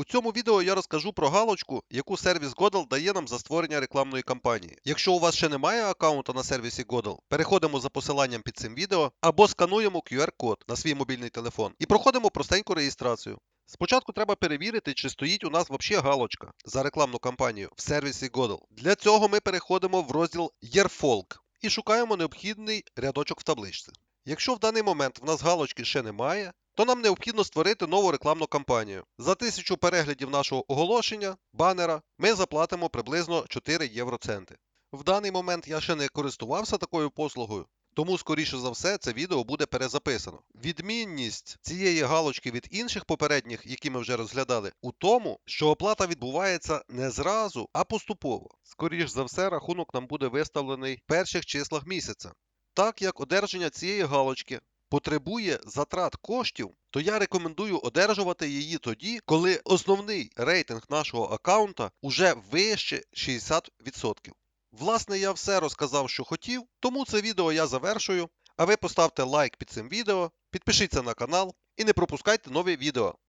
У цьому відео я розкажу про галочку, яку сервіс Godel дає нам за створення рекламної кампанії. Якщо у вас ще немає аккаунта на сервісі Godel, переходимо за посиланням під цим відео або скануємо QR-код на свій мобільний телефон і проходимо простеньку реєстрацію. Спочатку треба перевірити, чи стоїть у нас взагалі галочка за рекламну кампанію в сервісі Godel. Для цього ми переходимо в розділ Yearfolk і шукаємо необхідний рядочок в табличці. Якщо в даний момент в нас галочки ще немає, то нам необхідно створити нову рекламну кампанію. За тисячу переглядів нашого оголошення, банера, ми заплатимо приблизно 4 євроценти. В даний момент я ще не користувався такою послугою, тому, скоріше за все, це відео буде перезаписано. Відмінність цієї галочки від інших попередніх, які ми вже розглядали, у тому, що оплата відбувається не зразу, а поступово. Скоріше за все, рахунок нам буде виставлений в перших числах місяця. Так як одержання цієї галочки потребує затрат коштів, то я рекомендую одержувати її тоді, коли основний рейтинг нашого аккаунта уже вище 60%. Власне, я все розказав, що хотів, тому це відео я завершую. А ви поставте лайк під цим відео, підпишіться на канал і не пропускайте нові відео.